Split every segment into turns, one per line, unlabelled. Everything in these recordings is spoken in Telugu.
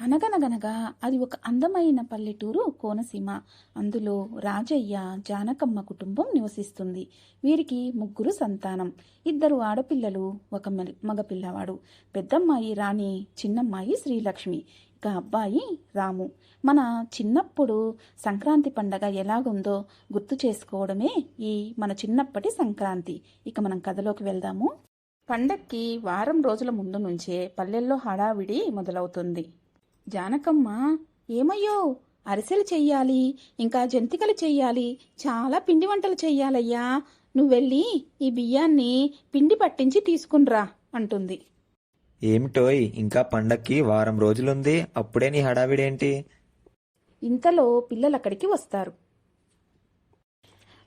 అనగనగనగా అది ఒక అందమైన పల్లెటూరు కోనసీమ. అందులో రాజయ్య జానకమ్మ కుటుంబం నివసిస్తుంది. వీరికి ముగ్గురు సంతానం. ఇద్దరు ఆడపిల్లలు ఒక మగపిల్లవాడు పెద్దమ్మాయి రాణి చిన్నమ్మాయి శ్రీలక్ష్మి. ఇక అబ్బాయి రాము. మన చిన్నప్పుడు సంక్రాంతి పండగ ఎలాగుందో గుర్తు చేసుకోవడమే ఈ మన చిన్నప్పటి సంక్రాంతి. ఇక మనం కథలోకి వెళ్దాము. పండక్కి వారం రోజుల ముందు నుంచే పల్లెల్లో హడావిడి మొదలవుతుంది. జానకమ్మ ఏమయ్యో? అరిసెలు చెయ్యాలి ఇంకా జంతికలు చెయ్యాలి చాలా పిండి వంటలు చెయ్యాలయ్యా. నువ్వెళ్ళి ఈ బియ్యాన్ని పిండి పట్టించి తీసుకునిరా అంటుంది.
ఏమిటోయ్ ఇంకా పండక్కి వారం రోజులుంది అప్పుడే నీ హడావిడేంటి?
ఇంతలో పిల్లలు అక్కడికి వస్తారు.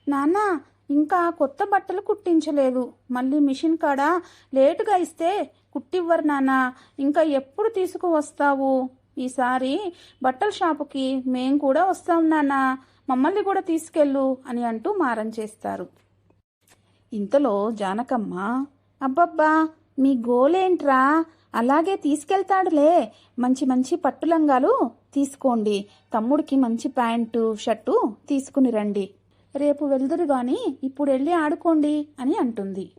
నాన్న ఇంకా కొత్త బట్టలు కుట్టించలేదు. మళ్ళీ మిషన్ కాడ? లేటుగా ఇస్తే కుట్టివ్వరు నాన్న. ఇంకా ఎప్పుడు తీసుకువస్తావు? ఈసారి బట్టల షాపుకి మేం కూడా వస్తాం నాన్న. మమ్మల్ని కూడా తీసుకెళ్ళు అని అంటూ మారం చేస్తారు. ఇంతలో జానకమ్మ అబ్బబ్బా మీ గోలేంట్రా? అలాగే తీసుకెళ్తాడులే. మంచి మంచి పట్టు లంగాలు తీసుకోండి. తమ్ముడికి మంచి ప్యాంటు షర్టు తీసుకుని రండి. రేపు వెళ్దురు గాని ఇప్పుడు వెళ్ళి ఆడుకోండి అని అంటుంది.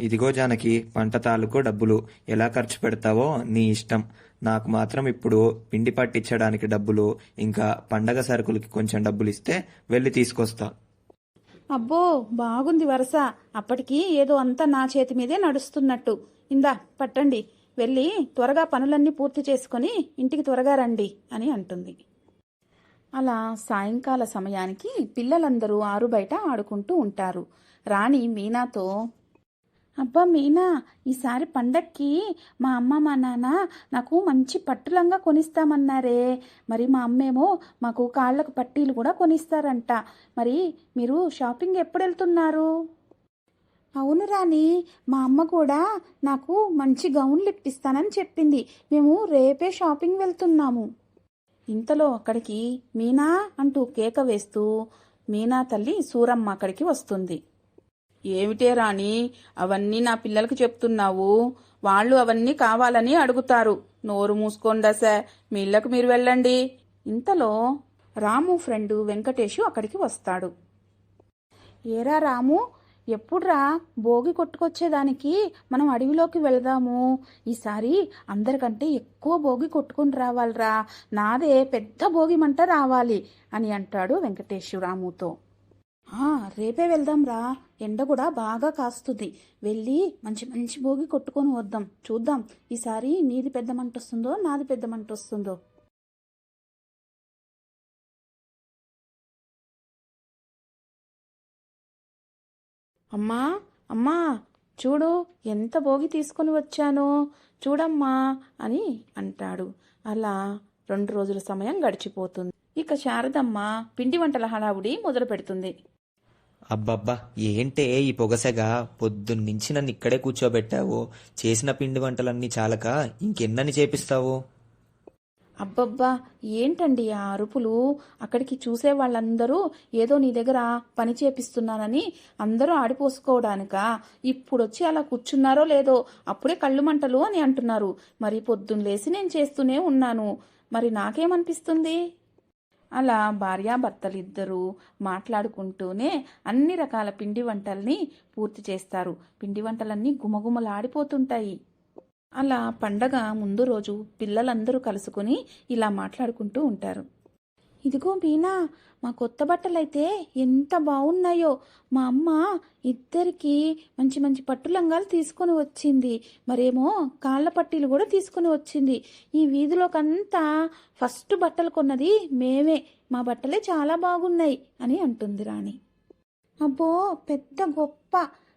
ఇదిగో జానకి పంట తాలూకు డబ్బులు. ఎలా ఖర్చు పెడతావో నీ ఇష్టం. నాకు మాత్రం ఇప్పుడు పిండి పట్టించడానికి డబ్బులు ఇంకా పండగ సరుకులకి కొంచెం డబ్బులు ఇస్తే వెళ్ళి తీసుకొస్తా.
అబ్బో బాగుంది వరస. అప్పటికి ఏదో అంతా నా చేతి మీదే నడుస్తున్నట్టు. ఇందా పట్టండి. వెళ్ళి త్వరగా పనులన్నీ పూర్తి చేసుకొని ఇంటికి త్వరగా రండి అని అంటుంది. అలా సాయంకాల సమయానికి పిల్లలందరూ ఆరు బయట ఆడుకుంటూ ఉంటారు. రాణి మీనాతో అబ్బా మీనా ఈసారి పండక్కి మా అమ్మ మా నాన్న నాకు మంచి పట్టులంగా కొనిస్తామన్నారే. మరి మా అమ్మేమో మాకు కాళ్ళకు పట్టీలు కూడా కొనిస్తారంట. మరి మీరు షాపింగ్ ఎప్పుడు వెళ్తున్నారు అవును రాణి మా అమ్మ కూడా నాకు మంచి గౌన్లు ఇప్పిస్తానని చెప్పింది. మేము రేపే షాపింగ్ వెళ్తున్నాము. ఇంతలో అక్కడికి మీనా అంటూ కేక వేస్తూ మీనా తల్లి సూరమ్మ అక్కడికి వస్తుంది. ఏమిటే రాణి? అవన్నీ నా పిల్లలకు చెప్తున్నావు. వాళ్ళు అవన్నీ కావాలని అడుగుతారు. నోరు మూసుకోండి సార్ మీ ఇళ్ళకు మీరు వెళ్ళండి. ఇంతలో రాము ఫ్రెండు వెంకటేషు అక్కడికి వస్తాడు. ఏరా రాము? ఎప్పుడ్రా భోగి కొట్టుకొచ్చేదానికి మనం అడవిలోకి వెళదాము. ఈసారి అందరికంటే ఎక్కువ భోగి కొట్టుకుని రావాలిరా. నాదే పెద్ద భోగిమంట రావాలి అని అంటాడు వెంకటేషు రేపే వెళ్దాం రేపే వెళ్దాంరా. ఎండ కూడా బాగా కాస్తుంది. వెళ్ళి మంచి మంచి భోగి కొట్టుకొని వద్దాం. చూద్దాం ఈసారి నీది పెద్ద మంట వస్తుందో నాది పెద్ద మంట వస్తుందో. అమ్మా అమ్మా చూడు ఎంత భోగి తీసుకొని వచ్చానో చూడమ్మా అని అంటాడు. అలా రెండు రోజుల సమయం గడిచిపోతుంది. ఇక శారదమ్మ పిండి వంటల హడావుడి మొదలు పెడుతుంది
అబ్బబ్బా ఏంటే ఈ పొగసెగ? పొద్దున్నుంచి నన్ను ఇక్కడే కూర్చోబెట్టావు. చేసిన పిండి వంటలన్నీ చాలక ఇంకెన్నని చేపిస్తావు?
అబ్బబ్బా ఏంటండి ఆ అరుపులు? అక్కడికి చూసే వాళ్ళందరూ ఏదో నీ దగ్గర పని చేపిస్తున్నానని అందరూ ఆడిపోసుకోవడానికా? ఇప్పుడొచ్చి అలా కూర్చున్నారో లేదో అప్పుడే కళ్ళు మంటలు అని అంటున్నారు. మరి పొద్దున్న లేసి నేను చేస్తూనే ఉన్నాను. మరి నాకేమనిపిస్తుంది? అలా భార్యాభర్తలిద్దరూ మాట్లాడుకుంటూనే అన్ని రకాల పిండి వంటల్ని పూర్తి చేస్తారు. పిండి వంటలన్నీ గుమగుమలాడిపోతుంటాయి. అలా పండగ ముందు రోజు పిల్లలందరూ కలుసుకుని ఇలా మాట్లాడుకుంటూ ఉంటారు. ఇదిగో మీనా మా కొత్త బట్టలైతే ఎంత బాగున్నాయో. మా అమ్మ ఇద్దరికి మంచి మంచి పట్టు లంగాలు తీసుకొని వచ్చింది. మరేమో కాళ్ళ పట్టీలు కూడా తీసుకొని వచ్చింది. ఈ వీధిలోకంతా ఫస్ట్ బట్టలు కొన్నది మేమే. మా బట్టలే చాలా బాగున్నాయి అని అంటుంది రాణి. అబ్బో పెద్ద గొప్ప.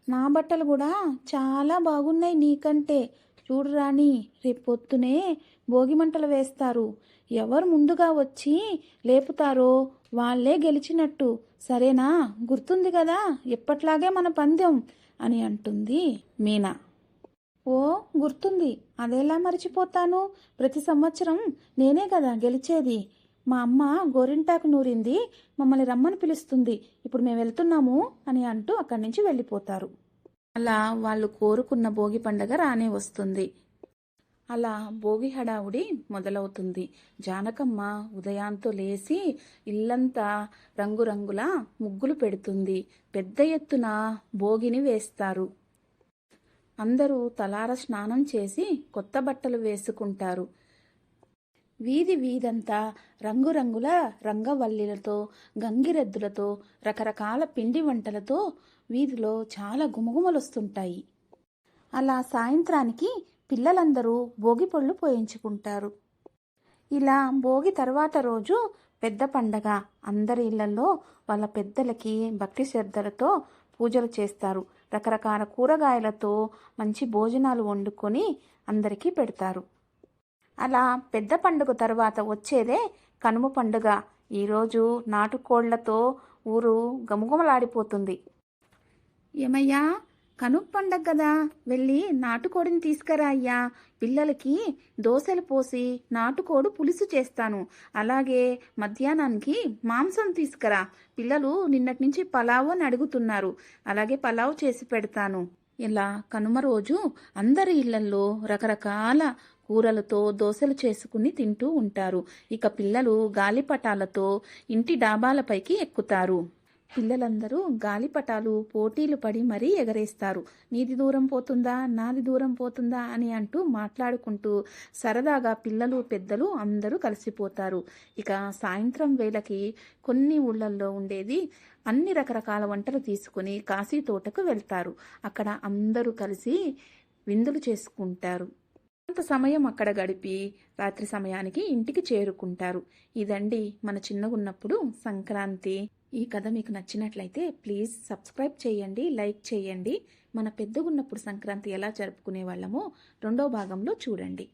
నా బట్టలు కూడా చాలా బాగున్నాయి నీకంటే. చూడు రాణి రేపు పొద్దునే భోగి మంటలు వేస్తారు. ఎవరు ముందుగా వచ్చి లేపుతారో వాళ్ళే గెలిచినట్టు. సరేనా? గుర్తుంది కదా? ఎప్పట్లాగే మన పందెం అని అంటుంది మీనా. ఓ గుర్తుంది. అదేలా మర్చిపోతాను. ప్రతి సంవత్సరం నేనే కదా గెలిచేది. మా అమ్మ గోరింటాకు నూరింది మమ్మల్ని రమ్మని పిలుస్తుంది. ఇప్పుడు మేము వెళ్తున్నాము అని అంటూ అక్కడి నుంచి వెళ్ళిపోతారు. అలా వాళ్ళు కోరుకున్న భోగి పండగ రానే వస్తుంది. అలా భోగి హడావుడి మొదలవుతుంది. జానకమ్మ ఉదయాంతో లేచి ఇల్లంతా రంగురంగుల ముగ్గులు పెడుతుంది. పెద్ద ఎత్తున భోగిని వేస్తారు. అందరూ తలార స్నానం చేసి కొత్త బట్టలు వేసుకుంటారు. వీధి వీధంతా రంగురంగుల రంగవల్లిలతో గంగిరెద్దులతో రకరకాల పిండి వంటలతో వీధిలో చాలా గుమగుమలొస్తుంటాయి. అలా సాయంత్రానికి పిల్లలందరూ భోగి పళ్ళు పోయించుకుంటారు. ఇలా భోగి తర్వాత రోజు పెద్ద పండగ. అందరి ఇళ్ళలో వాళ్ళ పెద్దలకి భక్తి శ్రద్ధలతో పూజలు చేస్తారు. రకరకాల కూరగాయలతో మంచి భోజనాలు వండుకొని అందరికీ పెడతారు. అలా పెద్ద పండుగ తర్వాత వచ్చేదే కనుమ పండుగ. ఈరోజు నాటుకోళ్ళతో ఊరు గమగుమలాడిపోతుంది ఏమయ్యా? కనుమ పండగ కదా. వెళ్ళి నాటుకోడిని తీసుకురా అయ్యా. పిల్లలకి దోశలు పోసి నాటుకోడు పులుసు చేస్తాను. అలాగే మధ్యాహ్నానికి మాంసం తీసుకురా. పిల్లలు నిన్నటి నుంచి పలావు అని అడుగుతున్నారు. అలాగే పలావ్ చేసి పెడతాను. ఇలా కనుమ రోజు అందరి ఇళ్ళల్లో రకరకాల కూరలతో దోశలు చేసుకుని తింటూ ఉంటారు. ఇక పిల్లలు గాలిపటాలతో ఇంటి డాబాలపైకి ఎక్కుతారు. పిల్లలందరూ గాలిపటాలు పోటీలు పడి మరీ ఎగరేస్తారు. నీది దూరం పోతుందా? నాది దూరం పోతుందా? అని అంటూ మాట్లాడుకుంటూ సరదాగా పిల్లలు పెద్దలు అందరూ కలిసిపోతారు. ఇక సాయంత్రం వేళకి కొన్ని ఊళ్ళల్లో ఉండేది అన్ని రకరకాల వంటలు తీసుకుని కాశీ తోటకు వెళ్తారు. అక్కడ అందరూ కలిసి విందులు చేసుకుంటారు. కొంత సమయం అక్కడ గడిపి రాత్రి సమయానికి ఇంటికి చేరుకుంటారు. ఇదండి మన చిన్నగున్నప్పుడు సంక్రాంతి. ఈ కథ మీకు నచ్చినట్లయితే ప్లీజ్ సబ్స్క్రైబ్ చేయండి లైక్ చేయండి. మన పెద్దగున్నప్పుడు సంక్రాంతి ఎలా జరుపుకునే వాళ్ళమో రెండో భాగంలో చూడండి.